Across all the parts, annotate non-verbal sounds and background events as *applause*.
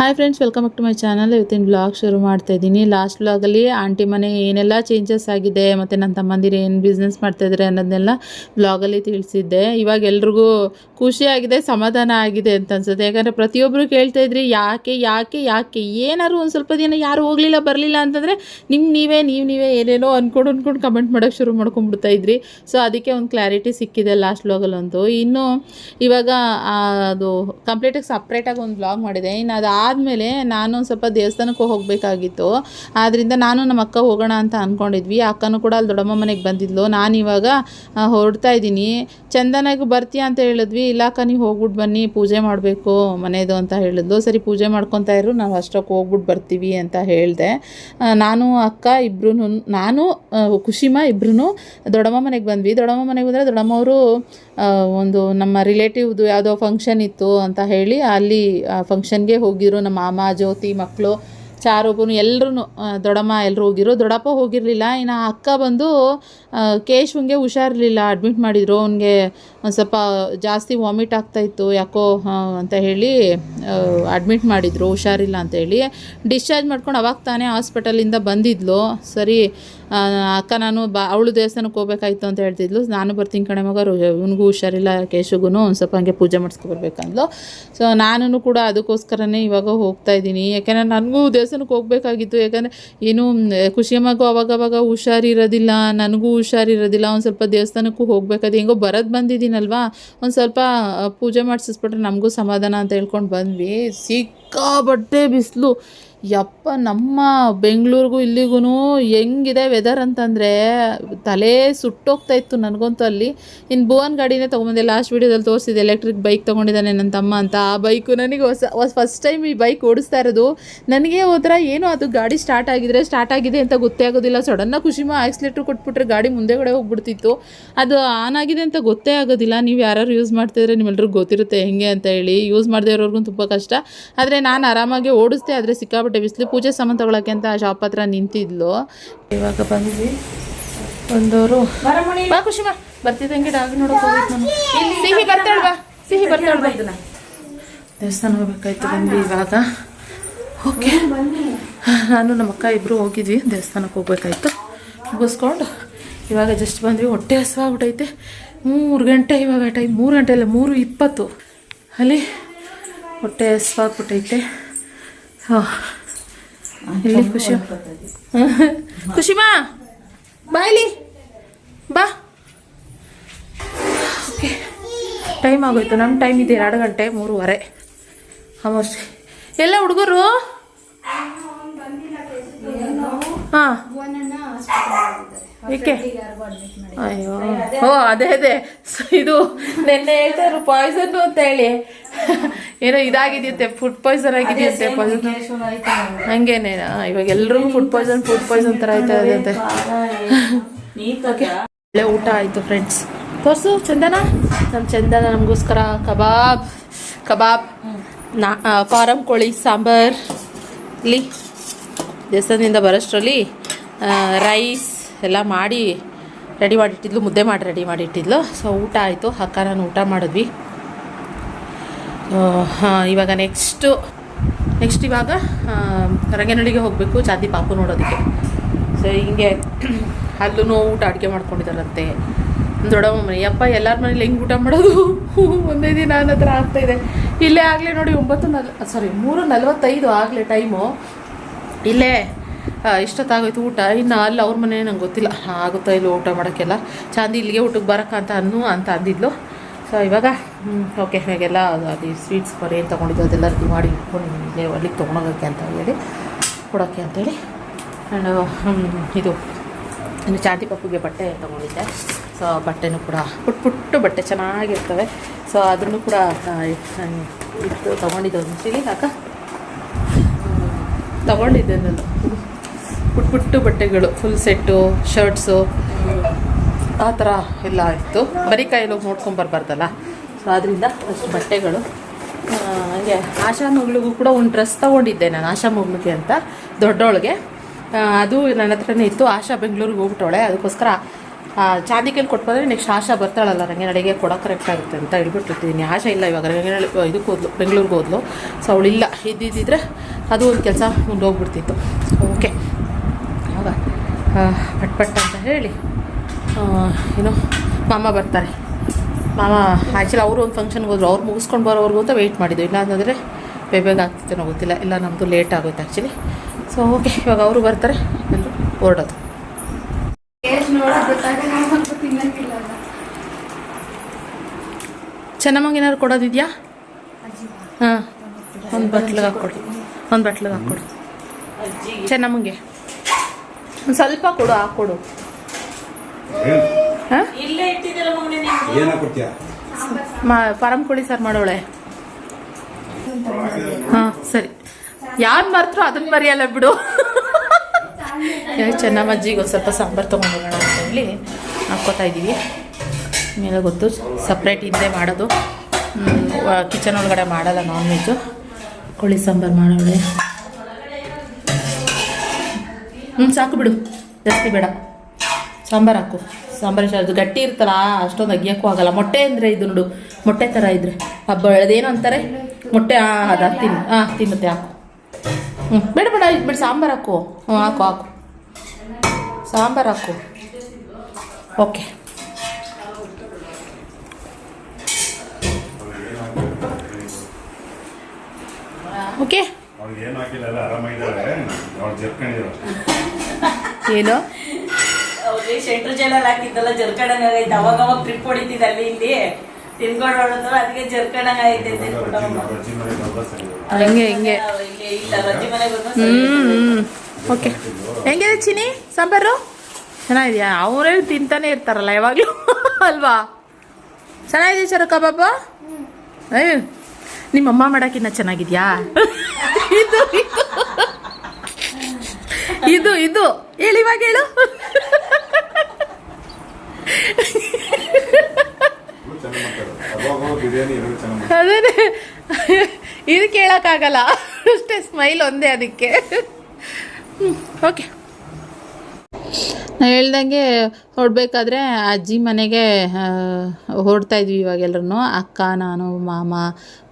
Hi friends welcome back to my channel ಇವತ್ತಿನ blog ಶುರು ಮಾಡ್ತಾ ಇದ್ದೀನಿ. ಲಾಸ್ಟ್ ಬ್ಲಾಗಲ್ಲಿ ಆಂಟಿ ಮನೆ ಏನೆಲ್ಲ ಚೇಂಜಸ್ ಆಗಿದೆ, ಮತ್ತು ನನ್ನ ತಮ್ಮಂದಿರು ಏನು ಬಿಸ್ನೆಸ್ ಮಾಡ್ತಾಯಿದ್ದಾರೆ ಅನ್ನೋದನ್ನೆಲ್ಲ ಬ್ಲಾಗಲ್ಲಿ ತಿಳಿಸಿದ್ದೆ. ಇವಾಗ ಎಲ್ರಿಗೂ ಖುಷಿಯಾಗಿದೆ ಸಮಾಧಾನ ಆಗಿದೆ ಅಂತ ಅನ್ಸುತ್ತೆ. ಯಾಕಂದರೆ ಪ್ರತಿಯೊಬ್ಬರು ಕೇಳ್ತಾ ಇದ್ರಿ, ಯಾಕೆ ಯಾಕೆ ಯಾಕೆ, ಏನಾದ್ರು ಒಂದು ಸ್ವಲ್ಪ ದಿನ ಯಾರು ಹೋಗಲಿಲ್ಲ, ಬರಲಿಲ್ಲ ಅಂತಂದರೆ ನಿಮ್ಗೆ ನೀವೇ, ನೀವು ನೀವೇ ಏನೇನೋ ಅಂದ್ಕೊಂಡು ಅಂದ್ಕೊಂಡು ಕಮೆಂಟ್ ಮಾಡೋಕ್ಕೆ ಶುರು ಮಾಡ್ಕೊಂಡ್ಬಿಡ್ತಾ ಇದ್ರಿ. ಸೊ ಅದಕ್ಕೆ ಒಂದು ಕ್ಲಾರಿಟಿ ಸಿಕ್ಕಿದೆ ಲಾಸ್ಟ್ ಬ್ಲಾಗಲ್ಲಂತೂ ಇನ್ನು ಇವಾಗ ಅದು ಕಂಪ್ಲೀಟಾಗಿ ಸಪ್ರೇಟಾಗಿ ಒಂದು ಬ್ಲಾಗ್ ಮಾಡಿದೆ. ಇನ್ನು ಅದಾದಮೇಲೆ ನಾನು ಸ್ವಲ್ಪ ದೇವಸ್ಥಾನಕ್ಕೆ ಹೋಗಬೇಕಾಗಿತ್ತು. ಆದ್ದರಿಂದ ನಾನು ನಮ್ಮ ಅಕ್ಕ ಹೋಗೋಣ ಅಂತ ಅಂದ್ಕೊಂಡಿದ್ವಿ ಅಕ್ಕನೂ ಕೂಡ ಅಲ್ಲಿ ದೊಡ್ಡಮ್ಮ ಮನೆಗೆ ಬಂದಿದ್ಲು. ನಾನು ಇವಾಗ ಹೊರಡ್ತಾ ಇದ್ದೀನಿ. ಚಂದನಾಗಿ ಬರ್ತೀಯ ಅಂತ ಹೇಳಿದ್ವಿ. ಇಲ್ಲ ಅಕ್ಕ, ನೀವು ಹೋಗ್ಬಿಟ್ಟು ಬನ್ನಿ, ಪೂಜೆ ಮಾಡಬೇಕು ಮನೆಯದು ಅಂತ ಹೇಳಿದ್ಲು. ಸರಿ, ಪೂಜೆ ಮಾಡ್ಕೊತಾ ಇರು, ನಾವು ಅಷ್ಟಕ್ಕೆ ಹೋಗ್ಬಿಟ್ಟು ಬರ್ತೀವಿ ಅಂತ ಹೇಳಿದೆ. ನಾನು, ಅಕ್ಕ ಇಬ್ಬರೂ ನಾನು ಖುಷಿಮ ಇಬ್ರು ದೊಡ್ಡಮ್ಮ ಮನೆಗೆ ಬಂದ್ವಿ. ದೊಡ್ಡಮ್ಮ ಮನೆಗೆ ಬಂದರೆ ದೊಡ್ಡಮ್ಮವರು ಒಂದು ನಮ್ಮ ರಿಲೇಟಿವ್ದು ಯಾವುದೋ ಫಂಕ್ಷನ್ ಇತ್ತು ಅಂತ ಹೇಳಿ ಅಲ್ಲಿ ಆ ಫಂಕ್ಷನ್ಗೆ ಹೋಗಿರು ನಮ್ಮ ಮಾಮ, ಜ್ಯೋತಿ ಮಕ್ಕಳು ಚಾರೊಬ್ಬನು ಎಲ್ಲರೂ ದೊಡಮ್ಮ ಎಲ್ಲರೂ ಹೋಗಿರು. ದೊಡ್ಡಪ್ಪ ಹೋಗಿರಲಿಲ್ಲ. ಇನ್ನು ಅಕ್ಕ ಬಂದು ಕೇಶವಂಗೆ ಹುಷಾರಿರಲಿಲ್ಲ. ಅಡ್ಮಿಟ್ ಮಾಡಿದರು. ಅವನಿಗೆ ಒಂದು ಸ್ವಲ್ಪ ಜಾಸ್ತಿ ವಾಮಿಟ್ ಆಗ್ತಾಯಿತ್ತು ಯಾಕೋ ಅಂತ ಹೇಳಿ ಅಡ್ಮಿಟ್ ಮಾಡಿದರು, ಹುಷಾರಿಲ್ಲ ಅಂತ ಹೇಳಿ. ಡಿಸ್ಚಾರ್ಜ್ ಮಾಡ್ಕೊಂಡು ಅವಾಗ ತಾನೇ ಹಾಸ್ಪಿಟಲಿಂದ ಬಂದಿದ್ಲು. ಸರಿ ಅಕ್ಕ ನಾನು ಬಾ, ಅವಳು ದೇವಸ್ಥಾನಕ್ಕೆ ಹೋಗ್ಬೇಕಾಯ್ತು ಅಂತ ಹೇಳ್ತಿದ್ಲು. ನಾನು ಬರ್ತೀನಿ ಕಣೆ ಮಗ ಇವನಿಗೂ ಹುಷಾರಿಲ್ಲ ಕೇಶಗೂ ಒಂದು ಸ್ವಲ್ಪ ಹಂಗೆ ಪೂಜೆ ಮಾಡಿಸ್ಕೊಬರ್ಬೇಕಂದ್ಲು ಸೊ ನಾನು ಕೂಡ ಅದಕ್ಕೋಸ್ಕರನೇ ಇವಾಗ ಹೋಗ್ತಾ ಇದ್ದೀನಿ. ಯಾಕೆಂದರೆ ನನಗೂ ದೇವಸ್ಥಾನಕ್ಕೆ ಹೋಗಬೇಕಾಗಿತ್ತು. ಯಾಕಂದರೆ ಏನು ಖುಷಿಯಮ್ಮಗೂ ಅವಾಗವಾಗ ಹುಷಾರಿರೋದಿಲ್ಲ, ನನಗೂ ಹುಷಾರಿರೋದಿಲ್ಲ, ಒಂದು ಸ್ವಲ್ಪ ದೇವಸ್ಥಾನಕ್ಕೂ ಹೋಗ್ಬೇಕಾದ್ರೆ ಹೆಂಗೋ ಬರೋದು ಬಂದಿದ್ದೀನಲ್ವಾ ಒಂದು ಸ್ವಲ್ಪ ಪೂಜೆ ಮಾಡಿಸಿಸ್ಬಿಟ್ರೆ ನಮಗೂ ಸಮಾಧಾನ ಅಂತ ಹೇಳ್ಕೊಂಡು ಬಂದ್ವಿ. ಸಿಕ್ಕಾಬಟ್ಟೆ ಬಿಸಿಲು. ಯಪ್ಪ, ನಮ್ಮ ಬೆಂಗಳೂರಿಗೂ ಇಲ್ಲಿಗೂ ಹೆಂಗಿದೆ ವೆದರ್ ಅಂತಂದರೆ ತಲೆ ಸುಟ್ಟೋಗ್ತಾ ಇತ್ತು ನನಗಂತೂ ಅಲ್ಲಿ. ಇನ್ನು ಭುವನ್ ಗಾಡಿನೇ ತೊಗೊಂಬಂದೆ ಲಾಸ್ಟ್ ವೀಡಿಯೋದಲ್ಲಿ ತೋರಿಸಿದೆ ಎಲೆಕ್ಟ್ರಿಕ್ ಬೈಕ್ ತೊಗೊಂಡಿದ್ದಾನೆ ನನ್ನ ತಮ್ಮ ಅಂತ. ಆ ಬೈಕು ನನಗೆ ಹೊಸ ಫಸ್ಟ್ ಟೈಮ್ ಈ ಬೈಕ್ ಓಡಿಸ್ತಾ ಇರೋದು. ನನಗೆ ಹೋದ್ರ ಏನು ಅದು ಗಾಡಿ ಸ್ಟಾರ್ಟ್ ಆಗಿದ್ರೆ ಸ್ಟಾರ್ಟ್ ಆಗಿದೆ ಅಂತ ಗೊತ್ತೇ ಆಗೋದಿಲ್ಲ. ಸಡನ್ನಾಗಿ ಖುಷಿಮಾ ಆಕ್ಸಿಲೇಟ್ರ್ ಕೊಟ್ಬಿಟ್ರೆ ಗಾಡಿ ಮುಂದೆಗಡೆ ಹೋಗ್ಬಿಡ್ತಿತ್ತು. ಅದು ಆನ್ ಆಗಿದೆ ಅಂತ ಗೊತ್ತೇ ಆಗೋದಿಲ್ಲ. ನೀವು ಯಾರು ಯೂಸ್ ಮಾಡ್ತಿದ್ರೆ ನಿಮ್ಮೆಲ್ಲರಿಗೂ ಗೊತ್ತಿರುತ್ತೆ ಹೆಂಗೆ ಅಂತ ಹೇಳಿ. ಯೂಸ್ ಮಾಡದೇ ಇರೋರ್ಗೂ ತುಂಬ ಕಷ್ಟ. ಆದರೆ ನಾನು ಆರಾಮಾಗಿ ಓಡಿಸ್ದೆ, ಆದರೆ ಸಿಕ್ಕಾಪಟ್ಟೆ ಬಿಸಿಲು ಪೂಜೆ ಸಾಮಾನು ತೊಗೊಳಕ್ಕೆ ಅಂತ ಶಾಪ್ ಹತ್ರ ನಿಂತಿದ್ಲು. ಇವಾಗ ಬಂದ್ವಿ. ಒಂದೋರು ಬಾ ಖುಷಿ ಬರ್ತಿದ್ದಂಗೆ ಡಾಗ್ ನೋಡೋಕೆ ಹೋಗ್ಬೇಕು ಸಿಹಿ ಬರ್ತಾಳೆ ಬಾ. ಸಿಹಿ ಬರ್ತಾಳೆ ಬಾ. ದೇವಸ್ಥಾನ ಹೋಗ್ಬೇಕಾಯ್ತು ಬಂದ್ವಿ ಇವಾಗ. ಓಕೆ. ನಾನು ನಮ್ಮ ಅಕ್ಕ ಇಬ್ರು ಹೋಗಿದ್ವಿ. ದೇವಸ್ಥಾನಕ್ಕೆ ಹೋಗ್ಬೇಕಾಯ್ತು. ಮುಗಿಸ್ಕೊಂಡು ಇವಾಗ ಜಸ್ಟ್ ಬಂದ್ವಿ. ಹೊಟ್ಟೆ ಹಸುವಾಗ್ಬಿಟ್ಟೈತೆ ಮೂರು ಗಂಟೆ ಇವಾಗ ಟೈಮ್ ಮೂರು ಗಂಟೆ ಇಲ್ಲ ಮೂರು ಇಪ್ಪತ್ತು. ಅಲ್ಲಿ ಹೊಟ್ಟೆ ಹಸುವಾಗ್ಬಿಟ್ಟೈತೆ ಹಾಂ. ಇಲ್ಲಿ ಖುಷಿ *laughs* ಖುಷಿ ಬಾ ಬಾ ಇಲ್ಲಿ. ಬಾ. ಓಕೆ. ಟೈಮ್ ಆಗೋಯ್ತು. ನಮ್ಮ ಟೈಮ್ ಇದೆ. ಎರಡು ಗಂಟೆ ಮೂರುವರೆ. ಆಲ್ಮೋಸ್ಟ್ ಎಲ್ಲ ಹುಡುಗರು? ಹಾಂ. ಏಕೆ? ಅಯ್ಯೋ. ಓ ಅದೇ ಅದೇ. ಇದು ನಿನ್ನೆ ಹೇಳ್ತಾರೆ ಪಾಯ್ಸನ್ ಅಂತ ಹೇಳಿ. ಏನೋ ಇದಾಗಿದೆಯಂತೆ ಫುಡ್ ಪಾಯ್ಸನ್ ಆಗಿದೆಯಂತೆ ಪಾಯ್ಸನ್ ಹಂಗೇನೆ ಇವಾಗ ಎಲ್ರಿಗೂ ಫುಡ್ ಪಾಯ್ಸನ್ ಫುಡ್ ಪಾಯ್ಸನ್ ಥರ ಆಯ್ತಾ ಇದೆ ಒಳ್ಳೆ ಊಟ ಆಯಿತು ಫ್ರೆಂಡ್ಸ್ ತೋರಿಸು ಚಂದನ? ನಮ್ ಚಂದನ ನಮಗೋಸ್ಕರ ಕಬಾಬ್ ಕಬಾಬ್ ನಾ ಫಾರಂ ಕೋಳಿ ಸಾಂಬಾರ್ ಇಲ್ಲಿ ದೇವಸ್ಥಾನದಿಂದ ಬರೋಷ್ಟರಲ್ಲಿ ರೈಸ್ ಎಲ್ಲ ಮಾಡಿ ರೆಡಿ ಮಾಡಿಟ್ಟಿದ್ಲು, ಮುದ್ದೆ ಮಾಡಿ ರೆಡಿ ಮಾಡಿಟ್ಟಿದ್ಲು. ಸೊ ಊಟ ಆಯಿತು. ಅಕ್ಕ ನಾನು ಊಟ ಮಾಡಿದ್ವಿ. ಹಾಂ, ಇವಾಗ ನೆಕ್ಸ್ಟು ನೆಕ್ಸ್ಟ್ ಇವಾಗ ರಂಗನಳ್ಳಿಗೆ ಹೋಗಬೇಕು ಜಾತಿ ಪಾಪು ನೋಡೋದಕ್ಕೆ. ಸೊ ಹಿಂಗೆ *clears throat* ಅಲ್ಲೂ ಊಟ ಅಡುಗೆ ಮಾಡ್ಕೊಂಡಿದ್ದಾರಂತೆ ದೊಡ್ಡಮ್ಮ ಮನೆ ಅಪ್ಪ ಎಲ್ಲರ ಮನೇಲಿ ಹೆಂಗೆ ಊಟ ಮಾಡೋದು? *laughs* ಒಂದೇ ದಿನ ನನ್ನ ಹತ್ರ ಆಗ್ತಾಯಿದೆ ಇಲ್ಲೇ ಆಗಲೇ ನೋಡಿ, ಒಂಬತ್ತು ನಲ್ ಸಾರಿ ಮೂರು ನಲ್ವತ್ತೈದು ಆಗಲೇ ಟೈಮು ಇಲ್ಲೇ ಇಷ್ಟೊತ್ತಾಗೋಯ್ತು ಊಟ. ಇನ್ನು ಅಲ್ಲಿ, ಅವ್ರ ಮನೆ ನಂಗೆ ಗೊತ್ತಿಲ್ಲ. ಆಗುತ್ತಾ ಇಲ್ಲ ಊಟ ಮಾಡೋಕ್ಕೆಲ್ಲ. ಚಾಂದಿ ಇಲ್ಲಿಗೆ ಊಟಕ್ಕೆ ಬರೋಕ್ಕ ಅಂತ ಅನ್ನು ಅಂತ ಅಂದಿದ್ಲು. ಸೊ ಇವಾಗ ಓಕೆ ಹಾಗೆಲ್ಲ ಅದು ಸ್ವೀಟ್ಸ್ ಬರೀ ಏನು ತೊಗೊಂಡಿದ್ದು ಅದೆಲ್ಲ ರೆಡಿ ಮಾಡಿ ಇಟ್ಕೊಂಡು ಅಲ್ಲಿಗೆ ತೊಗೊಂಡೋಗೋಕ್ಕೆ ಅಂತ ಹೇಳಿ, ಕೊಡೋಕ್ಕೆ ಅಂತೇಳಿ ಆ್ಯಂಡ್ ಇದು, ಇನ್ನು ಚಾಂದಿ ಪಪ್ಪುಗೆ ಬಟ್ಟೆ ತೊಗೊಂಡಿದ್ದೆ. ಸೊ ಬಟ್ಟೆನೂ ಕೂಡ ಪುಟ್ ಪುಟ್ಟು ಬಟ್ಟೆ ಚೆನ್ನಾಗಿರ್ತವೆ. ಸೊ ಅದನ್ನು ಕೂಡ ಇಟ್ಟು ತೊಗೊಂಡಿದ್ದು ಅಂತೇಳಿ ಅಕ್ಕ ತಗೊಂಡಿದ್ದೆ ನಾನು. ಪುಟ್ ಪುಟ್ಟು ಬಟ್ಟೆಗಳು ಫುಲ್ ಸೆಟ್ಟು ಶರ್ಟ್ಸು ಆ ಥರ ಎಲ್ಲ ಇತ್ತು. ಬರೀ ಕೈಯಲ್ಲಿ ಹೋಗಿ ನೋಡ್ಕೊಂಬರ್ಬಾರ್ದಲ್ಲ ಸೊ ಅದರಿಂದ ಅಷ್ಟು ಬಟ್ಟೆಗಳು ಹಾಗೆ ಆಶಾ ಮಗಳಿಗೂ ಕೂಡ ಒಂದು ಡ್ರೆಸ್ ತೊಗೊಂಡಿದ್ದೆ ನಾನು, ಆಶಾ ಮಗಳಿಗೆ ಅಂತ, ದೊಡ್ಡೊಳಗೆ. ಅದು ನನ್ನ ಹತ್ರನೇ ಇತ್ತು. ಆಶಾ ಬೆಂಗಳೂರಿಗೆ ಹೋಗ್ಬಿಟ್ಟವಳೆ. ಅದಕ್ಕೋಸ್ಕರ ಚಾಂದಿ ಕೈಲಿ ನೆಕ್ಸ್ಟ್ ಆಶಾ ಬರ್ತಾಳಲ್ಲ ರಂಗನಡಿಗೆ ಕೊಡೋಕೆ ಕರೆಕ್ಟ್ ಆಗುತ್ತೆ ಅಂತ ಹೇಳ್ಬಿಟ್ಟಿರ್ತೀನಿ. ಆಶಾ ಇಲ್ಲ ಇವಾಗ ರಂಗನಹಳ್ಳಿ ಇದಕ್ಕೆ ಹೋದ್ಲು, ಬೆಂಗಳೂರಿಗೆ ಹೋದ್ಲು. ಸೊ ಅವಳಿಲ್ಲ. ಇದ್ದಿದ್ದಿದ್ರೆ ಅದು ಒಂದು ಕೆಲಸ ಮುಂದೋಗ್ಬಿಡ್ತಿತ್ತು. ಓಕೆ. ಆಗ ಆ, ಪಟ್ ಪಟ್ ಅಂತ ಹೇಳಿ. ಏನೋ ಏನು ಮಾಮ ಬರ್ತಾರೆ. ಮಾಮ ಆ್ಯಕ್ಚುಲಿ ಅವರು ಒಂದು ಫಂಕ್ಷನ್ಗೆ ಹೋದ್ರು. ಅವ್ರು ಮುಗಿಸ್ಕೊಂಡು ಬರೋವರೆಗೂ ಅಂತ ವೆಯ್ಟ್ ಮಾಡಿದ್ದು. ಇಲ್ಲ ಅಂತಂದರೆ ಬೇಗ ಆಗ್ತಿತ್ತೇನೋ ಗೊತ್ತಿಲ್ಲ. ಇಲ್ಲ ನಮ್ಮದು ಲೇಟ್ ಆಗುತ್ತೆ ಆ್ಯಕ್ಚುಲಿ ಸೊ ಓಕೆ ಇವಾಗ ಅವರು ಬರ್ತಾರೆ. ಎಲ್ಲರೂ ಹೊರಡೋದು ಚೆನ್ನಮ್ಮಗೆ ಏನಾದ್ರು ಕೊಡೋದಿದೆಯಾ? ಹಾಂ. ಒಂದು ಬಟ್ಲಿಗೆ ಹಾಕ್ಕೊಡಿ. ಒಂದು ಬಟ್ಲಿಗೆ ಹಾಕ್ಕೊಡು ಚೆನ್ನಮ್ಮಂಗೆ ಒಂದು ಸ್ವಲ್ಪ ಕೊಡು ಹಾಕ್ಕೊಡು ಹಾಂ? ಕೊಡಿ ಸರ್ ಮಾ ಫಾರಂ ಕೋಳಿ ಸರ್ ಮಾಡೋಳೆ. ಹಾಂ ಸರಿ. ಯಾರು ಮರ್ತರು ಅದನ್ನ ಮರೆಯಲ್ಲ ಬಿಡು. ಚೆನ್ನಮ್ಮಜ್ಜಿಗೆ ಒಂದು ಸ್ವಲ್ಪ ಸಾಂಬಾರು ತೊಗೊಂಡೋಗೋಣ ಅಂತ ಹೇಳಿ ಹಾಕೋತಾ ಇದ್ದೀವಿ ಮೇಲೆ ಗೊತ್ತು ಸಪ್ರೇಟ್ ಹಿಂದೆ ಮಾಡೋದು. ಕಿಚನ್ ಒಳಗಡೆ ಮಾಡಲ್ಲ ನಾನ್ ವೆಜ್ಜು ಕೋಳಿ ಸಾಂಬಾರು ಮಾಡೋಳೆ. ಹ್ಞೂ ಸಾಕು ಬಿಡು. ಜಾಸ್ತಿ ಬೇಡ. ಸಾಂಬಾರು ಹಾಕು. ಸಾಂಬಾರು ಅದು ಗಟ್ಟಿ ಇರ್ತಲ್ಲ ಅಷ್ಟೊಂದು ಅಗಿಯೋಕ್ಕೂ ಆಗಲ್ಲ. ಮೊಟ್ಟೆ ಅಂದರೆ ಇದು ನೋಡು, ಮೊಟ್ಟೆ ಥರ ಇದ್ರೆ. ಹಬ್ಬ ಅದೇನು ಅಂತಾರೆ? ಮೊಟ್ಟೆ ಅದು ತಿನ್ನು ಹಾಂ ತಿನ್ನುತ್ತೆ, ಹಾಕು. ಹ್ಞೂ ಬೇಡ ಬೇಡ, ಇದು ಬಿಡು, ಸಾಂಬಾರು ಹಾಕು. ಹ್ಞೂ ಹಾಕು ಹಾಕು. ಸಾಂಬಾರು ಹಾಕು. ಓಕೆ. ಓಕೆ? ಏನು ಅವ್ರಿಗೆ ಶೆಟ್ರು ಜೈಲಲ್ಲಿ ಹಾಕಿದ್ದಲ್ಲ ಜರ್ಕಡಂಗ್ ಆಗೈತೆ ಅವಾಗ ಅವಾಗ ಟ್ರಿಪ್ ಹೊಡಿತಿದ್ದ ಅಲ್ಲಿ ಇಲ್ಲಿ. ತಿನ್ಕೊಂಡು ಹೊಡೋದು ಅದಕ್ಕೆ ಜರ್ಕಡಂಗ್ ಆಗೈತೆ ಹಂಗೆ ಹಿಂಗೆ. ಹ್ಞೂ ಓಕೆ. ಹೆಂಗಿದೆ ಚಿನಿ ಸಾಂಬಾರು? ಚೆನ್ನಾಗಿದೆಯಾ? ಅವರೇ ತಿಂತಾನೆ ಇರ್ತಾರಲ್ಲ ಯಾವಾಗಲೂ. *laughs* ಅಲ್ವಾ? ಚೆನ್ನಾಗಿದೆ ಸರ್ ಕಬಾಬ? ಏ ನಿಮ್ಮಮ್ಮ ಮಾಡೋಕ್ಕಿನ್ನ ಚೆನ್ನಾಗಿದ್ಯಾ? ಇದು ಇದು. ಇದು ಹೇಳಿವಾಗ ಹೇಳಿ ಅದೇ ಇದು ಕೇಳೋಕ್ಕಾಗಲ್ಲ. ಅಷ್ಟೇ ಸ್ಮೈಲ್ ಒಂದೇ ಅದಕ್ಕೆ. ಓಕೆ ನಾನು ಹೇಳ್ದಂಗೆ ಹೊರಡ್ಬೇಕಾದ್ರೆ ಅಜ್ಜಿ ಮನೆಗೆ ಹೊಡ್ತಾಯಿದ್ವಿ ಹೊರಡ್ತಾ ಇದ್ವಿ ಇವಾಗ ಎಲ್ಲರೂ ಅಕ್ಕ, ನಾನು, ಮಾಮ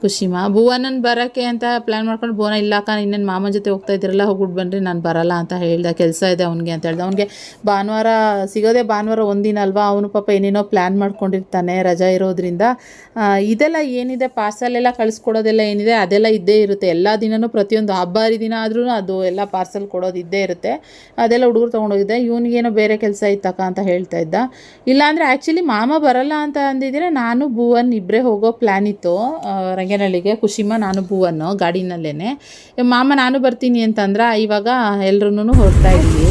ಖುಷಿಮ ಭುವನನ್ ಬರೋಕ್ಕೆ ಅಂತ ಪ್ಲ್ಯಾನ್ ಮಾಡ್ಕೊಂಡು ಭುವನ, ಇಲ್ಲ ಅಕ್ಕ, ಇನ್ನೇನು ಮಾಮನ ಜೊತೆ ಹೋಗ್ತಾ ಇದ್ದೀರಲ್ಲ ಹೋಗ್ಬಿಟ್ಟು ಬನ್ನಿರಿ ನಾನು ಬರಲ್ಲ ಅಂತ ಹೇಳ್ದೆ. ಕೆಲಸ ಇದೆ ಅವನಿಗೆ ಅಂತ ಹೇಳ್ದೆ. ಅವನಿಗೆ ಭಾನುವಾರ, ಸಿಗೋದೇ ಭಾನುವಾರ ಒಂದಿನ ಅಲ್ವಾ, ಅವನು ಪಾಪ ಏನೇನೋ ಪ್ಲ್ಯಾನ್ ಮಾಡ್ಕೊಂಡಿರ್ತಾನೆ, ರಜಾ ಇರೋದ್ರಿಂದ. ಇದೆಲ್ಲ ಏನಿದೆ? ಪಾರ್ಸಲ್ ಎಲ್ಲ ಕಳಿಸ್ಕೊಡೋದೆಲ್ಲ ಏನಿದೆ? ಅದೆಲ್ಲ ಇದ್ದೇ ಇರುತ್ತೆ. ಎಲ್ಲ ದಿನವೂ ಪ್ರತಿಯೊಂದು ಹಬ್ಬ ಹರಿದಿನ ಆದ್ರೂ ಅದು ಎಲ್ಲ ಪಾರ್ಸಲ್ ಕೊಡೋದು ಇದ್ದೇ ಇರುತ್ತೆ. ಅದೆಲ್ಲ ಹುಡುಗರು ತೊಗೊಂಡೋಗಿದ್ದೆ. ಇವನಿಗೇನೋ ಬೇರೆ ಕೆಲಸ ಇತ್ತಕ್ಕ ಅಂತ ಹೇಳ್ತಾ ಇದ್ದ. ಇಲ್ಲಾಂದರೆ ಆ್ಯಕ್ಚುಲಿ ಮಾಮ ಬರಲ್ಲ ಅಂತ ಅಂದಿದ್ರೆ ನಾನು ಭುವನ್ ಇಬ್ಬರೇ ಹೋಗೋ ಪ್ಲ್ಯಾನ್ ಇತ್ತು. ರಂಗನಹಳ್ಳಿಗೆ ಖುಷಿಮ ನಾನು ಭುವನ್ನು ಗಾಡಿನಲ್ಲೇ ಮಾಮ ನಾನು ಬರ್ತೀನಿ ಅಂತಂದ್ರೆ ಇವಾಗ ಎಲ್ಲರೂ ಹೊರಡ್ತಾ ಇದ್ವಿ.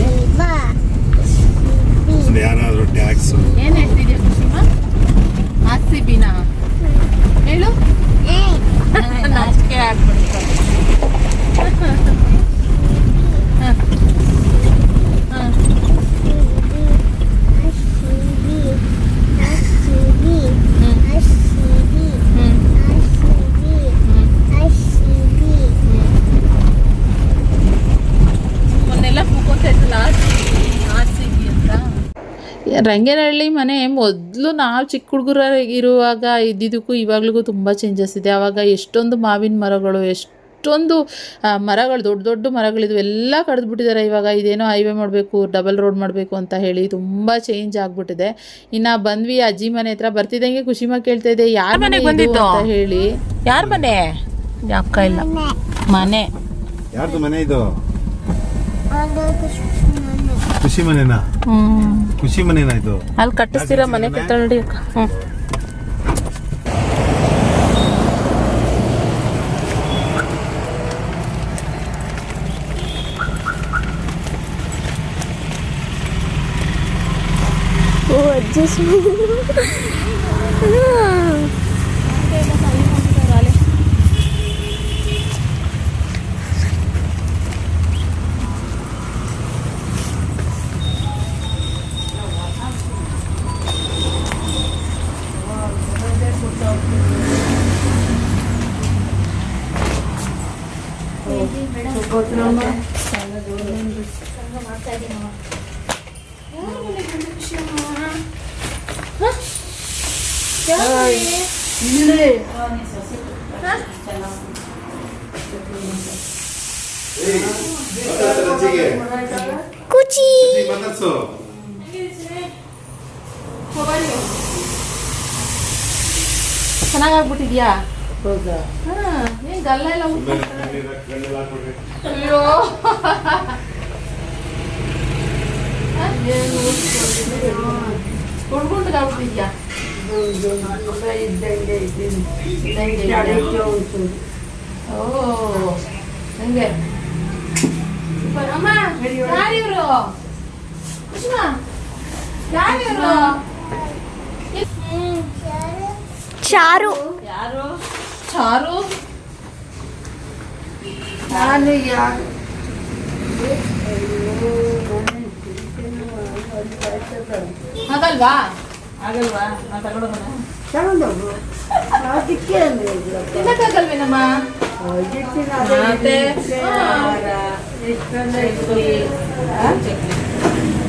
ರಂಗನಹಳ್ಳಿ ಮನೆ ಮೊದಲು ನಾವು ಚಿಕ್ಕ ಹುಡುಗರ ಇರುವಾಗ ಇದ್ದಿದ್ದಕ್ಕೂ ಇವಾಗ್ಲಿಗೂ ತುಂಬ ಚೇಂಜಸ್ ಇದೆ. ಆವಾಗ ಎಷ್ಟೊಂದು ಮಾವಿನ ಮರಗಳು ಎಷ್ಟೊಂದು ಆ, ಮರಗಳು ದೊಡ್ಡ ದೊಡ್ಡ ಮರಗಳಿದ್ವು. ಎಲ್ಲ ಕಡಿದ್ಬಿಟ್ಟಿದ್ದಾರೆ ಇವಾಗ ಇದೇನೋ ಹೈವೇ ಮಾಡಬೇಕು ಡಬಲ್ ರೋಡ್ ಮಾಡಬೇಕು ಅಂತ ಹೇಳಿ ತುಂಬ ಚೇಂಜ್ ಆಗಿಬಿಟ್ಟಿದೆ. ಇನ್ನು ಬಂದ್ವಿ ಅಜ್ಜಿ ಮನೆ ಹತ್ರ ಬರ್ತಿದ್ದಂಗೆ ಖುಷಿ ಮಾ ಕೇಳ್ತಾ ಇದೆ. ಯಾರ ಮನೆ ಬಂದಿದ್ದು? ಅಂತ ಹೇಳಿ. ಯಾರ ಮನೆ? ಅಕ್ಕ ಇಲ್ಲ. ಮನೆ. ಯಾರ್ದು ಮನೆ ಇದು? ಖುಷಿ ಮನೆನಾ ಖುಷಿ ಮನೆನಾ ಇದು ಅಲ್ಲಿ ಕಟ್ಟಿಸ್ತೀರಾ ಮನೆ ಕಟ್ಟ ಹ್ಞೂ ಓ ಅಜ್ಜಿ. ಚೆನ್ನಾಗಾಗ್ಬಿಟ್ಟಿದ್ಯಾ? ಹಾ ಏನ್ ಗಲ್ಲ ಎಲ್ಲ ಉದ್ದ- ಸುಮ್ನೆ ಕಣ್ಣೀರ ಕಣ್ಣೆಲ್ಲ ಹಾಕ್ಬಿಟ್ರಿ. ಅಯ್ಯೋ. ಗುಂಡ್ಗುಂಡ್ಗಾಗ್ಬಿಟ್ಟಿದ್ಯಾ ಓ ಹಂಗೆ. ಅಮ್ಮ ಯಾರಿವ್ರು? ಕುಸುಮ ಯಾರಿವ್ರು. ಚಾರು. ಯಾರು? ಚಾರು? ನಾನು ಯಾರು? ಆಗಲ್ವಾ? ಆಗಲ್ವಾ? ನಾ ತಗೊಂಡೋಗೋಣ. ತಗೊಂಡೋಗು. ಅದಕ್ಕೆ ಅಂದ್ರೆ ಇಲ್ಲ. ತಿನ್ನಕ್ಕಾಗಲ್ವೇನಮ್ಮ ಅದಕ್ಕೆ ನಾನು ಮತ್ತೆ? ಇದಕ್ಕೆ ಹಾ. ಆಹಾರ, ಎಷ್ಟೊಂದು ಐತಿ. ಆ?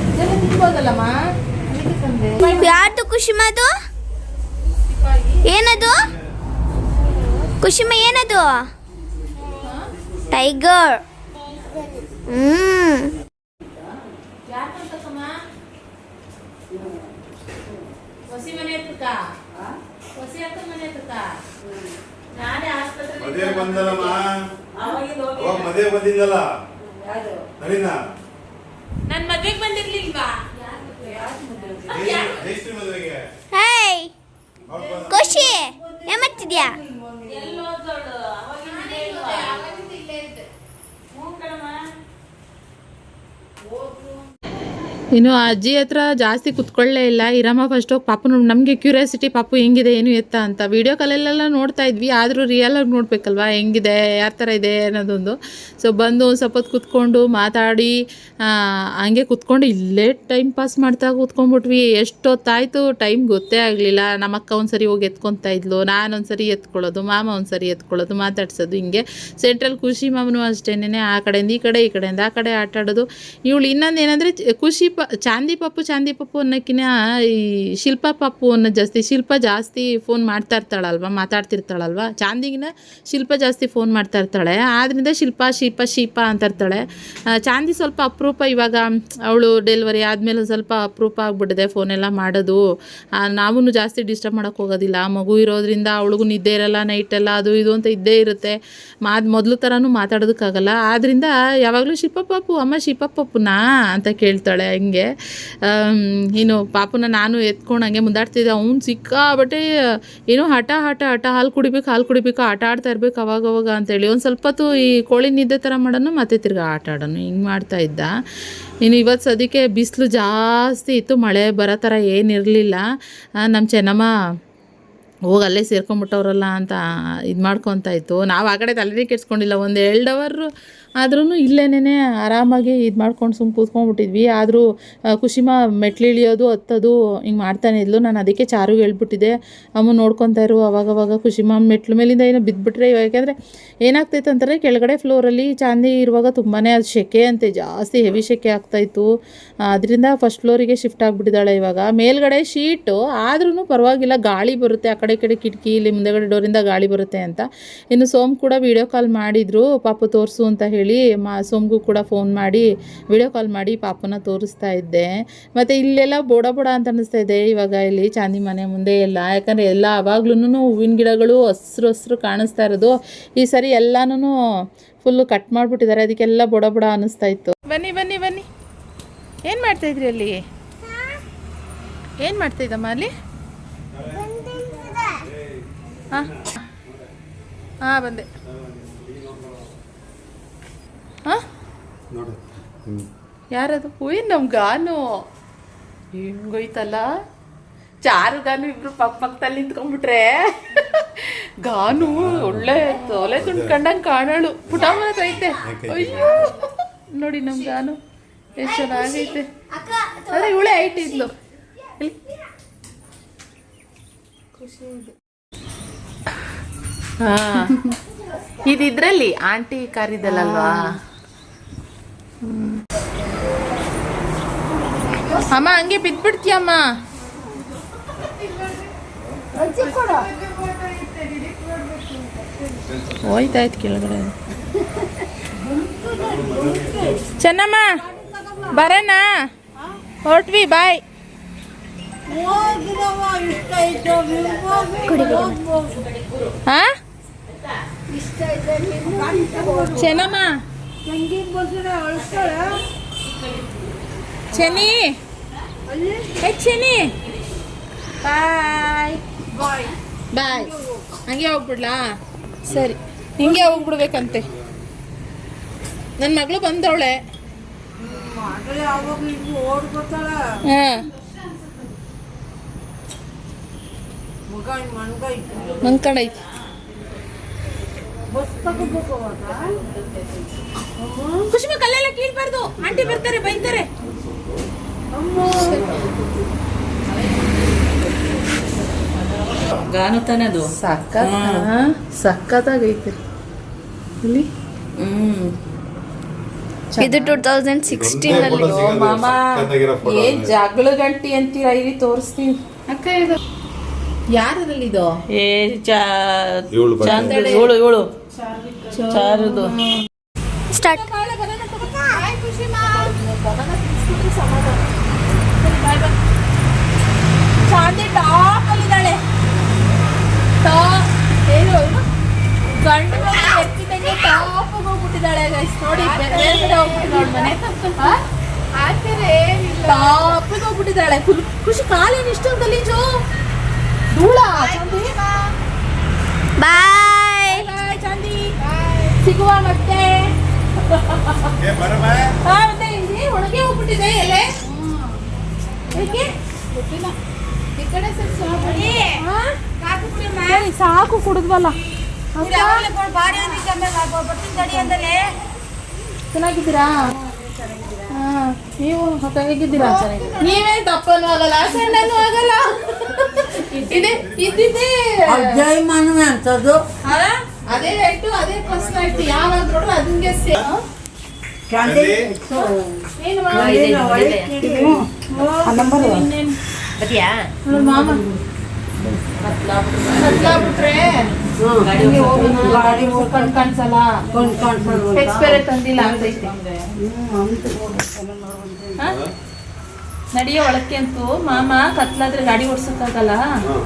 ಇದೆಲ್ಲ ತಿನ್ಬೋದಲ್ಲಮ್ಮ ಅದಕ್ಕೆ ತಂದೆ ಯಾರ್ದು ಕುಸುಮದು ಏನದು? ಕುಸುಮ ಏನದು? ಟೈಗರ್. ಹ್ಮ್. ನಾನೇ ಆಸ್ಪತ್ರೆ ಮದುವೆ ಬಂದಲ್ಲಮ್ಮ. ಹೋಗಿ. ಅವಾಗ ಮದುವೆ ಬಂದಿದ್ದಲ್ಲ. ಯಾರು? ನಳಿನ? ನನ್ ಮದ್ವೆಗ್ ಬಂದಿರ್ಲಿಲ್ವಾ? ಮದುವೆಗೆ. ಖುಷಿ. ಏನ್ ಮಾಡ್ತಿದ್ಯಾ ಎಲ್ಲೋದೋಳು ಅವಾಗಿಂದ ಇಲ್ಲೇ ಇಲ್ವಾ? ಹ್ಞೂ ಕಣಮ್ಮ ಇನ್ನು ಅಜ್ಜಿ ಹತ್ರ ಜಾಸ್ತಿ ಕುತ್ಕೊಳ್ಳೇ ಇಲ್ಲ. ಇರಮ್ಮ ಫಸ್ಟ್ ಹೋಗಿ, ಪಾಪು ನಮಗೆ ಕ್ಯೂರಿಯಾಸಿಟಿ ಪಾಪು ಹೆಂಗಿದೆ, ಏನು ಎತ್ತ ಅಂತ. ವಿಡಿಯೋ ಕಾಲಲ್ಲೆಲ್ಲ ನೋಡ್ತಾ ಇದ್ವಿ. ಆದರೂ ರಿಯಲ್ ಆಗಿ ನೋಡ್ಬೇಕಲ್ವಾ? ಹೆಂಗಿದೆ? ಯಾವ ಥರ ಇದೆ ಅನ್ನೋದೊಂದು. ಸೊ ಬಂದು ಒಂದು ಸ್ವಲ್ಪ ಹೊತ್ತು ಕುತ್ಕೊಂಡು ಮಾತಾಡಿ ಹಂಗೆ ಕುತ್ಕೊಂಡು ಇಲ್ಲೇ ಟೈಮ್ ಪಾಸ್ ಮಾಡ್ತಾ ಕೂತ್ಕೊಂಡ್ಬಿಟ್ವಿ. ಎಷ್ಟೊತ್ತಾಯಿತು? ಟೈಮ್ ಗೊತ್ತೇ ಆಗಲಿಲ್ಲ. ನಮ್ಮ ಅಕ್ಕ ಒಂದ್ಸರಿ ಹೋಗಿ ಎತ್ಕೊತಾ ಇದ್ಲು. ನಾನು ಎತ್ಕೊಳ್ಳೋದು, ಮಾಮ ಒಂದ್ಸರಿ ಎತ್ಕೊಳ್ಳೋದು, ಮಾತಾಡ್ಸೋದು ಹಿಂಗೆ. ಸೆಂಟ್ರಲ್ ಖುಷಿ ಮಾಮನು ಅಷ್ಟೇನೆ ಆ ಕಡೆಯಿಂದ ಈ ಕಡೆ, ಈ ಕಡೆಯಿಂದ ಆ ಕಡೆ ಆಟ ಆಡೋದು ಇವಳು ಇನ್ನೊಂದು ಏನಂದರೆ, ಖುಷಿ ಪ, ಚಾಂದಿ ಪಪ್ಪು ಚಾಂದಿ ಪಪ್ಪು ಅನ್ನೋಕ್ಕಿಂತ ಈ ಶಿಲ್ಪ ಪಪ್ಪು ಅನ್ನೋ ಜಾಸ್ತಿ, ಶಿಲ್ಪ ಜಾಸ್ತಿ ಫೋನ್ ಮಾಡ್ತಾ ಇರ್ತಾಳಲ್ವ, ಮಾತಾಡ್ತಿರ್ತಾಳಲ್ವ? ಚಾಂದಿಗಿನ ಶಿಲ್ಪ ಜಾಸ್ತಿ ಫೋನ್ ಮಾಡ್ತಾ ಇರ್ತಾಳೆ. ಆದ್ದರಿಂದ ಶಿಲ್ಪ ಶಿಲ್ಪ, ಶೀಪ ಅಂತ ಇರ್ತಾಳೆ. ಚಾಂದಿ ಸ್ವಲ್ಪ ಅಪರೂಪ ಇವಾಗ ಅವಳು ಡೆಲಿವರಿ ಆದಮೇಲೆ ಸ್ವಲ್ಪ ಅಪರೂಪ ಆಗ್ಬಿಟ್ಟಿದೆ ಫೋನೆಲ್ಲ ಮಾಡೋದು. ನಾವೂ ಜಾಸ್ತಿ ಡಿಸ್ಟರ್ಬ್ ಮಾಡೋಕ್ಕೆ ಹೋಗೋದಿಲ್ಲ. ಮಗು ಇರೋದ್ರಿಂದ ಅವಳಿಗೂ ನಿದ್ದೆ ಇರಲ್ಲ ನೈಟೆಲ್ಲ ಅದು ಇದು ಅಂತ ಇದ್ದೇ ಇರುತ್ತೆ. ಮಾದ್ ಮೊದಲು ಥರನೂ ಮಾತಾಡೋದಕ್ಕಾಗಲ್ಲ. ಆದ್ದರಿಂದ ಯಾವಾಗಲೂ ಶಿಲ್ಪ ಪಾಪು ಅಮ್ಮ ಶಿಲ್ಪ ಪಪ್ಪುನಾ ಅಂತ ಕೇಳ್ತಾಳೆ. ಹಂಗೆ. ಏನು ಪಾಪನ ನಾನು ಎತ್ಕೊಂಡು ಹಂಗೆ ಮುಂದಾಡ್ತಿದ್ದೆ. ಅವ್ನು ಸಿಕ್ಕಾಬಟ್ಟೆ ಏನೋ ಹಠ ಹಠ ಹಠ, ಹಾಲು ಕುಡಿಬೇಕು ಹಾಲು ಕುಡಿಬೇಕು, ಆಟ ಆಡ್ತಾ ಇರ್ಬೇಕು ಅವಾಗ ಅವಾಗ ಅಂತೇಳಿ. ಒಂದು ಸ್ವಲ್ಪ ಹೊತ್ತು ಈ ಕೋಳಿ ನಿದ್ದೆ ಥರ ಮಾಡೋಣ ಮತ್ತೆ ತಿರ್ಗಿ ಆಟ ಆಡೋನು ಹಿಂಗೆ ಮಾಡ್ತಾ ಇದ್ದ. ಇನ್ನು ಇವತ್ತು ಸದ್ಯಕ್ಕೆ ಬಿಸಿಲು ಜಾಸ್ತಿ ಇತ್ತು. ಮಳೆ ಬರೋ ಥರ ಏನಿರಲಿಲ್ಲ. ನಮ್ಮ ಚೆನ್ನಮ್ಮ ಹೋಗಿ ಅಲ್ಲೇ ಸೇರ್ಕೊಂಬಿಟ್ಟವ್ರಲ್ಲ ಅಂತ ಇದು ಮಾಡ್ಕೊತಾ ಇತ್ತು. ನಾವು ಆ ಕಡೆ ತಲೆನೇ ಕೆಡ್ಸ್ಕೊಂಡಿಲ್ಲ. ಒಂದು ಎರಡು ಅವರ್ ಆದ್ರೂ ಇಲ್ಲೇನೇ ಆರಾಮಾಗಿ ಇದು ಮಾಡ್ಕೊಂಡು ಸುಮ್ಮ ಕೂತ್ಕೊಂಡ್ಬಿಟ್ಟಿದ್ವಿ. ಆದರೂ ಖುಷಿಮ ಮೆಟ್ಲಿಳಿಯೋದು ಹತ್ತೋದು ಹಿಂಗೆ ಮಾಡ್ತಾನೆ ಇದ್ಲು. ನಾನು ಅದಕ್ಕೆ ಚಾರು ಹೇಳ್ಬಿಟ್ಟಿದ್ದೆ. ಅಮ್ಮ ನೋಡ್ಕೊತಾ ಇರು, ಅವಾಗವಾಗ ಖುಷಿಮ ಮೆಟ್ಲು ಮೇಲಿಂದ ಏನೋ ಬಿದ್ದುಬಿಟ್ರೆ ಯಾಕೆಂದರೆ ಏನಾಗ್ತೈತೆ ಅಂತಾರೆ ಕೆಳಗಡೆ ಫ್ಲೋರಲ್ಲಿ ಚಾಂದಿ ಇರುವಾಗ ತುಂಬಾ ಅದು ಸೆಕೆ ಅಂತೆ, ಜಾಸ್ತಿ ಹೆವಿ ಸೆಕೆ ಆಗ್ತಾಯಿತ್ತು ಅದರಿಂದ ಫಸ್ಟ್ ಫ್ಲೋರಿಗೆ ಶಿಫ್ಟ್ ಆಗಿಬಿಟ್ಟಿದ್ದಾಳೆ ಇವಾಗ. ಮೇಲ್ಗಡೆ ಶೀಟು ಆದ್ರೂ ಪರವಾಗಿಲ್ಲ, ಗಾಳಿ ಬರುತ್ತೆ. ಆ ಕಡೆ ಕಡೆ ಕಿಟಕಿ, ಇಲ್ಲಿ ಮುಂದೆಗಡೆ ಡೋರಿಂದ ಗಾಳಿ ಬರುತ್ತೆ ಅಂತ. ಇನ್ನು ಸೋಮ್ ಕೂಡ ವಿಡಿಯೋ ಕಾಲ್ ಮಾಡಿದ್ರು, ಪಾಪ ತೋರಿಸು ಅಂತ ಹೇಳಿ ಮಾ ಸೋಮ್ಗೂ ಕೂಡ ಫೋನ್ ಮಾಡಿ ವಿಡಿಯೋ ಕಾಲ್ ಮಾಡಿ ಪಾಪನ ತೋರಿಸ್ತಾ ಇದ್ದೆ. ಮತ್ತು ಇಲ್ಲೆಲ್ಲ ಬೋಡ ಬೋಡ ಅಂತ ಅನ್ನಿಸ್ತಾ ಇದೆ ಇವಾಗ ಇಲ್ಲಿ ಚಾಂದಿ ಮನೆ ಮುಂದೆ ಎಲ್ಲ. ಯಾಕಂದರೆ ಎಲ್ಲ ಆವಾಗ್ಲೂ ಹೂವಿನ ಗಿಡಗಳು ಹಸ್ರು ಹಸ್ರು ಕಾಣಿಸ್ತಾ ಇರೋದು. ಈ ಸರಿ ಎಲ್ಲಾನು ಫುಲ್ಲು ಕಟ್ ಮಾಡಿಬಿಟ್ಟಿದ್ದಾರೆ. ಅದಕ್ಕೆಲ್ಲ ಬೊಡ ಬೊಡ ಅನ್ನಿಸ್ತಾ ಇತ್ತು. ಬನ್ನಿ ಬನ್ನಿ ಬನ್ನಿ. ಏನು ಮಾಡ್ತಾಯಿದ್ರಿ ಅಲ್ಲಿ? ಏನು ಮಾಡ್ತಾಯಿದ್ದಮ್ಮ ಅಲ್ಲಿ? ಹಾಂ ಹಾಂ ಬಂದೆ. ನೋಡು. ಯಾರದು? ಹೂವಿನ ನಮ್ಮ ಗಾನು. ಹೆಂಗೋಯ್ತಲ್ಲ? ಚಾರು ಗಾನು ಇಬ್ರು ಪಕ್ಕ ಪಕ್ಕದಲ್ಲಿ ನಿಂತ್ಕೊಂಡ್ಬಿಟ್ರೆ. ಗಾನು ಒಳ್ಳೆ ತೊಲೆ ತುಂಡ್ಕೊಂಡಂಗೆ ಕಾಣಳು. ಪುಟ ಐತೆ. ಅಯ್ಯೋ. ನೋಡಿ ನಮ್ಮ ಗಾನು. ಎಷ್ಟು ಚೆನ್ನಾಗೈತೆ. ಅದೇ ಇವಳೆ ಐಟ್ ಇದ್ಲು. ಹಾ. ಇದಿದ್ರಲ್ಲಿ ಆಂಟಿ ಕಾರಿದಲ್ಲಲ್ವಾ ಅಮ್ಮ ಹಂಗೆ ಬಿದ್ಬಿಡ್ತೀಯಮ್ಮ. ಹೋಯ್ತಾಯ್ತು ಕೆಳಗಡೆ. ಚೆನ್ನಮ್ಮ ಬರೋಣ. ಹೊರಟ್ವಿ ಬಾಯ್. ಹಾ ಚೆನ್ನಮ್ಮ. ಚೆನ್ನಿ? ಚೆನ್ನಿ? ಬಾಯ್. ಬಾಯ್. ಬಾಯ್. ಹಂಗೆ ಹೋಗ್ಬಿಡ್ಲಾ? ಸರಿ. ಹಿಂಗೆ ಹೋಗ್ಬಿಡ್ಬೇಕಂತೆ. ನನ್ನ ಮಗಳು ಬಂದವಳೆ. ಮಗಳು ಯಾವಾಗ ಇಲ್ಲಿ ಓಡ್ಕೊತಾಳ ಹಾಂ ಮಗ ಮನ್ಗ ಇಟ್ಟು ಮಂಕಣೈತಿ ಬಸ್ ತಗೋಬೇಕು ಅವಾಗ ಕುಸುಮ ಕಲ್ಲೆಲ್ಲ ಕೀಳ್ಬಾರ್ದು. ಆಂಟಿ ಬರ್ತಾರೆ ಬೈತಾರೆ. ಗಾನು ತಾನೆ ಅದು ಸಖತ್. ಹ್ಮ್. ಸಖತ್ತಾಗೈತೆ. ಇಲ್ಲಿ? ಹ್ಮ್. ಇದು ಟೂ ತೌಸಂಡ್ ಸಿಕ್ಸ್ಟೀನ್ ಅಲ್ಲಿ. ಮಾಮ ಏನ್ ಜಗಳ ಗಂಟಿ ಅಂತೀರಾ? ಇಲ್ಲಿ ತೋರಿಸ್ತೀನಿ. ಅಕ್ಕ ಇದು ಯಾರದಲ್ಲಿ ಇದು ಏ ಚಾ ಏಳು ಬಟ್ಟೆ. ಚಾರುದು. ಸ್ಟಾರ್ಟ್. ಚಾಂದಿ ಟಾಪ್ ಅಲ್ಲಿದ್ದಾಳೆ ಏನು? ಗಂಡು ಎತ್ತಿದಂಗೆ ಟಾಪ್ ಹೋಗ್ಬಿಟ್ಟಿದ್ದಾಳೆ ಗೈಸ್ ನೋಡಿ ಬೇರೆ ಹೋಗ್ಬಿಟ್ಟಿದ್ದಾಳೆ ಮನೆ. ಟಾಪ್ ಹೋಗ್ಬಿಟ್ಟಿದ್ದಾಳೆ. ಫುಲ್ ಖುಷಿ. ಕಾಲೇನು ಇಷ್ಟು ಗಲೀಜು ಧೂಳ ಬಾಯ್ ಸಿಗುವ ಮತ್ತೆ? ಹಾ ಮತ್ತೆ ಇಲ್ಲಿ ಒಳಗೆ ಹೋಗ್ಬಿಟ್ಟಿದೆ ಎಲೆ. ಏಕೆ ಕಡೆ ಸರಿ, ಸಾಕು. ಕುಡಿದ್ವಲ್ಲ. ಚೆನ್ನಾಗಿದ್ದೀರಾ? ಹಾ ನೀವು ಹೇಗಿದ್ದೀರಾ ನೀವೇ ದಪ್ಪನೂ ಆಗಲ್ಲ ಸಣ್ಣನೂ ಆಗಲ್ಲ. ಇದೆ ಇದ್ದಿದ್ದೇ. ಅಂತದ್ದು. ಹಾ? ಅದೇ ರೇಟು ಅದೇ ಪರ್ಸನಾಲಿಟಿ ಯಾವಾಗ ನೋಡು ಅದನ್ಗೆ ಸೇಮ್ ತಂದಿಲ್ಲ ಅಂತೈತೆ? ನಡಿಯೋ ಒಳಕ್ಕೆ ಅಂತೂ ಮಾಮ ಕತ್ಲಾದ್ರೆ ಗಾಡಿ ಓಡ್ಸಕ್ಕಾಗಲ್ಲ.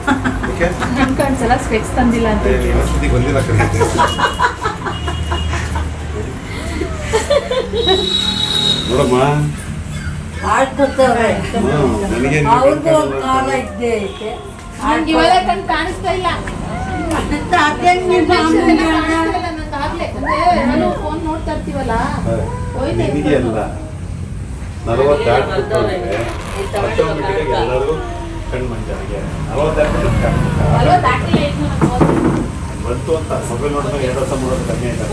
*laughs* ಕಣ್ ಸ್ಕೆಚ್ ಸ್ಪೆಕ್ಸ್ ತಂದಿಲ್ಲ ಅಂತ ಬಂದಿಲ್ಲ. ನೋಡಮ್ಮ. ಆಡ್ಕೊತಾರೆ ಅವ್ರಿಗೂ ಒಂದು ಕಾಲ ಇದ್ದೇ ಐತೆ. ಇವಾಗ ಕಾಣಿಸ್ತಾ ಇಲ್ಲ. ಫೋನ್ ನೋಡ್ತಾ ಇರ್ತೀವಲ್ಲ ಹೋಯ್ತಾ ನಲವತ್ತು ಆಟೋಮೆಟಿಕ್ ಎಲ್ಲರಿಗೂ ಕಣ್ಣು ನನಗೆ ಬಂತು ಅಂತ ಮೊಬೈಲ್ ನೋಡಿದ್ರೆ ಎರಡು ವರ್ಷ ಮೂರು ವರ್ಷ ಕಮ್ಮಿ ಆಯ್ತು?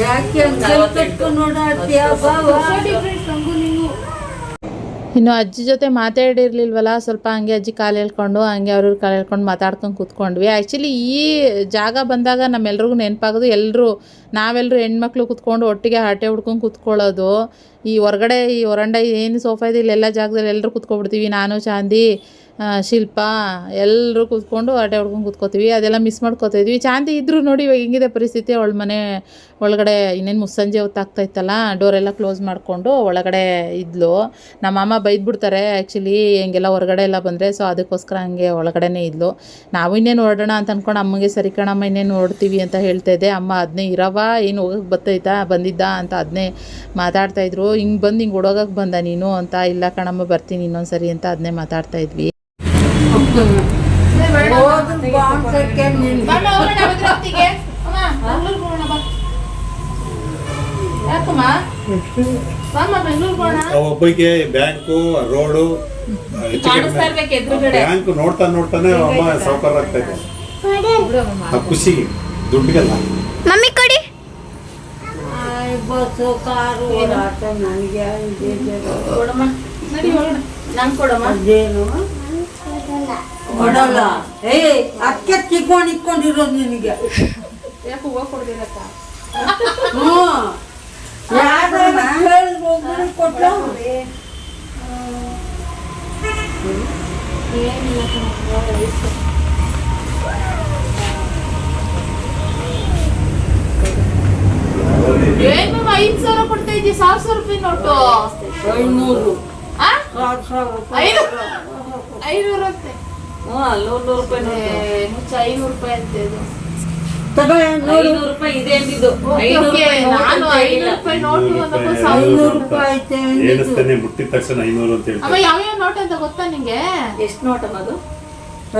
ಯಾಕೆ ನೋಡಾಡ್ತೀಯ? ಬಾವ ಇನ್ನು ಅಜ್ಜಿ ಜೊತೆ ಮಾತಾಡಿರ್ಲಿಲ್ವಲ್ಲ, ಸ್ವಲ್ಪ ಹಂಗೆ ಅಜ್ಜಿ ಕಾಲು ಹೇಳ್ಕೊಂಡು, ಹಂಗೆ ಅವ್ರ ಕಾಲು ಹೇಳ್ಕೊಂಡು ಮಾತಾಡ್ಕೊಂಡು ಕೂತ್ಕೊಂಡ್ವಿ. ಆ್ಯಕ್ಚುಲಿ ಈ ಜಾಗ ಬಂದಾಗ ನಮ್ಮೆಲ್ರಿಗೂ ನೆನಪಾಗೋದು ಎಲ್ಲರೂ ನಾವೆಲ್ಲರೂ ಹೆಣ್ಮಕ್ಳು ಕೂತ್ಕೊಂಡು ಒಟ್ಟಿಗೆ ಹಾಟೆ ಹುಡ್ಕೊಂಡು ಕೂತ್ಕೊಳ್ಳೋದು. ಈ ಹೊರಗಡೆ, ಈ ಹೊರಂಡ ಏನು ಸೋಫಾ ಇದೆ, ಇಲ್ಲೆಲ್ಲ ಜಾಗದಲ್ಲಿ ಎಲ್ಲರೂ ಕೂತ್ಕೊಬಿಡ್ತೀವಿ. ನಾನು, ಚಾಂದಿ ಶಿಲ್ಪ ಎಲ್ಲರೂ ಕೂತ್ಕೊಂಡು ಹರಟೆ ಹೊಡ್ಕೊಂಡು ಕೂತ್ಕೋತೀವಿ. ಅದೆಲ್ಲ ಮಿಸ್ ಮಾಡ್ಕೋತಿದ್ವಿ ಚಾಂದಿ ಇದ್ದರೂ ನೋಡಿ ಇವಾಗ ಹೆಂಗಿದೆ ಪರಿಸ್ಥಿತಿ. ಅವಳ ಮನೆ ಒಳಗಡೆ ಇನ್ನೇನು ಮುಸ್ಸಂಜೆ ಹೊತ್ತಾಗ್ತಾ ಇತ್ತಲ್ಲ ಡೋರೆಲ್ಲ ಕ್ಲೋಸ್ ಮಾಡಿಕೊಂಡು ಒಳಗಡೆ ಇದ್ಲು. ನಮ್ಮ ಅಮ್ಮ ಬೈದ್ಬಿಡ್ತಾರೆ ಆ್ಯಕ್ಚುಲಿ ಹೆಂಗೆಲ್ಲ ಹೊರಗಡೆ ಎಲ್ಲ ಬಂದರೆ ಸೊ ಅದಕ್ಕೋಸ್ಕರ ಹಂಗೆ ಒಳಗಡೆನೇ ಇದ್ಲು. ನಾವು ಇನ್ನೇನು ಹೊರಡೋಣ ಅಂತ ಅಂದ್ಕೊಂಡು ಅಮ್ಮಗೆ, ಸರಿ ಕಣಮ್ಮ, ಇನ್ನೇನು ಹೊರಡ್ತೀವಿ ಅಂತ ಹೇಳ್ತಾ ಇದ್ದೆ. ಅಮ್ಮ ಅದನ್ನೇ ಇರವ ಏನು ಹೋಗಕ್ಕೆ ಬರ್ತೈತಾ ಬಂದಿದ್ದ? ಅಂತ ಅದನ್ನೇ ಮಾತಾಡ್ತಾಯಿದ್ರು ಹಿಂಗೆ ಬಂದು ಹಿಂಗೆ ಹೊಡೋಗಕ್ಕೆ ಬಂದ ನೀನು ಅಂತ, ಇಲ್ಲ ಕಣಮ್ಮ, ಬರ್ತೀನಿ ಇನ್ನೊಂದು ಸರಿ ಅಂತ ಅದನ್ನೇ ಮಾತಾಡ್ತಾ ಒಬ್ಬರಿಗೆ ಬ್ಯಾಂಕು ರೋಡು ಬ್ಯಾಂಕ್ ನೋಡ್ತಾ ನೋಡ್ತಾನೆ ಅಮ್ಮ ಸಾವುಕಾರ ಆಗ್ತಾ ಇದೆ. ಖುಷಿಗೆ ದುಡ್ಡಿಗಲ್ಲ. ಮಮ್ಮಿ ಕೊಡಿ. ಬಸ್ಸು ಕಾರು ಓಡಾಟ ನನಗೆ. ಕೊಡಮ್ಮ. ನಡಿ ನಂಗೆ ಕೊಡಮ್ಮ. ಅದೇನು? ಕೊಡಲ್ಲ. ಏಯ್ ಅದಕ್ಕೆ ಚಿಕ್ಕೊಂಡು ಇಟ್ಕೊಂಡಿರೋದು ನಿನಗೆ. ಹ್ಞೂ. ಯಾರು ಕೊಟ್ಟ. ಏನ್ ಮ್ಯಾಮ್ ಐದ್ ಸಾವಿರ ಕೊಡ್ತಾ ಇದ್ದೀವಿ ಸಾವಿರ ಸಾವಿರ ರೂಪಾಯಿ ನೋಟು. ಐನೂರು. ಆ? ರೂಪಾಯಿ ಐನೂರು ಐನೂರು ಅಂತೆ. ನೂರು ನೂರು ರೂಪಾಯಿ ನೋಟು. ಮುಚ್ಚ ಐನೂರು ರೂಪಾಯಿ ಅಂತೆ ಇದು ತಗೋ ಐನೂರು ರೂಪಾಯಿ ಇದೆ ಅಂದಿದ್ದು. ಓಕೆ, ಐನೂರು ಓಕೆ, ರೂಪಾಯಿ ನೋಟು ನಾನು ಅಂತ ಐನೂರು ಹೇಳಿಲ್ಲ. ರೂಪಾಯಿ ನೋಟು ಐನೂರು ಅನ್ನೋಕ್ಕೂ ರೂಪಾಯಿ ಸಾವಿರ ಐನೂರು ರೂಪಾಯಿ ಐತೆ ಅಂದಿದ್ದು. ಏನಿಸ್ತಾನೆ ಮುಟ್ಟಿದ ತಕ್ಷಣ ಐನೂರು ಅಂತ ಅಮ್ಮ ಹೇಳ್ತಾರೆ ಯಾವ್ಯಾವ ನೋಟ್ ಅಂತ ಗೊತ್ತಾ ನಿಂಗೆ? ಎಷ್ಟು ನೋಟಮ್ಮ ಅದು?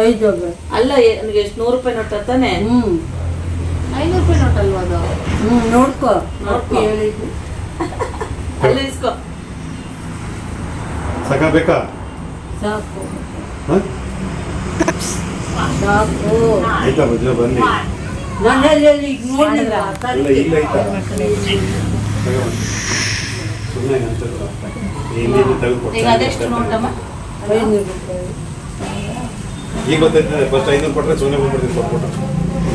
ಐದು ಅವೆ. ಅಲ್ಲ ಎ- ನನಗೆ ಎಷ್ಟು ನೂರು ರೂಪಾಯಿ ನೋಟ ತಾನೆ ಹ್ಮ್. ಐನೂರು ರೂಪಾಯಿ ನೋಟ್ ಅಲ್ವಾ ಅದು? ಹ್ಮ್ ನೋಡ್ಕೋ. ನೋಡ್ಕೊ. ಹೇಳಿದ್ದು ಅಲ್ಲೇ ಇಸ್ಕೋ. ಸಾಕಾಬೇಕಾ ಸಾಕು. ಆಯ್ತಾ ಬನ್ನಿ ಸುಮ್ಮನೆ ಈಗ ಫಸ್ಟ್ ಐನೂರು ಕೊಟ್ಟರೆ ಸುಮ್ಮನೆ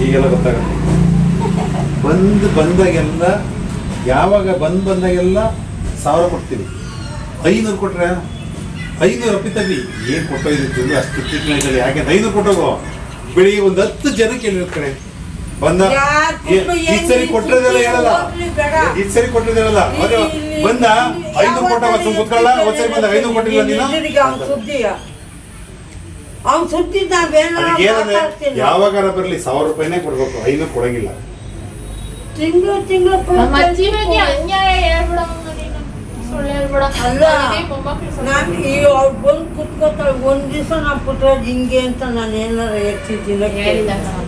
ಈಗೆಲ್ಲ ಗೊತ್ತಾಗುತ್ತೆ ಬಂದು ಬಂದಾಗೆಲ್ಲ ಯಾವಾಗ ಬಂದು ಬಂದಾಗೆಲ್ಲ ಸಾವಿರ ಕೊಡ್ತೀನಿ. ಐನೂರು ಕೊಟ್ರೆ ಐನೂರು ರೂಪಾಯಿ ಅಪ್ಪಿತಲ್ಲಿ ಏನು ಕೊಟ್ಟೋಗಿದ್ದು ಅಷ್ಟು ಟ್ರೀಟ್ಮೆಂಟಲ್ಲಿ ಯಾಕೆ ಐನೂರು ಕೊಟ್ಟೋಗೋ ಬೆಳಿಗ್ಗೆ ಒಂದು ಹತ್ತು ಜನ ಹೇಳಿರ್ತಾರೆ ಕಡೆ ಬಂದ. ಈ ಸರಿ ಕೊಟ್ಟಿರೋದೆಲ್ಲ ಹೇಳಲ್ಲ. ಈ ಸರಿ ಕೊಟ್ಟಿರೋದಿರಲ್ಲ ಅದೇ ಬಂದ. ಐನೂರು ಫೋಟೋ ಒಂದು ಕುತ್ಕೊಳ್ಳ ಒಂದ್ ಸರಿ ಬಂದ. ಐನೂರು ಕೊಟ್ಟಿಲ್ಲ ನೀನು? ಅವ್ನ ಸುದ್ದಿ ಏನಂದ್ರೆ ಯಾವಾಗಾರ ಬರ್ಲಿ ಸಾವಿರ ರೂಪಾಯಿನೇ ಕೊಡ್ಬೇಕು. ಐನೂರು ಕೊಡಂಗಿಲ್ಲ. ತಿಂಗಳು ತಿಂಗಳು ಅನ್ಯಾಯ ಹೇಳ್ಬಿಡಮ್ಮ. ನೀನು ಈ ಅವ್ರು ಬಂದು ಕುತ್ಕೋತಾಳೆ ಒಂದ್ ದಿವಸ ನಾ ಪುತ್ರ ಹಿಂಗೆ ಅಂತ ನಾನು ಏನಾರ ಹೇಳ್ತಿದ್ದೀನಿ.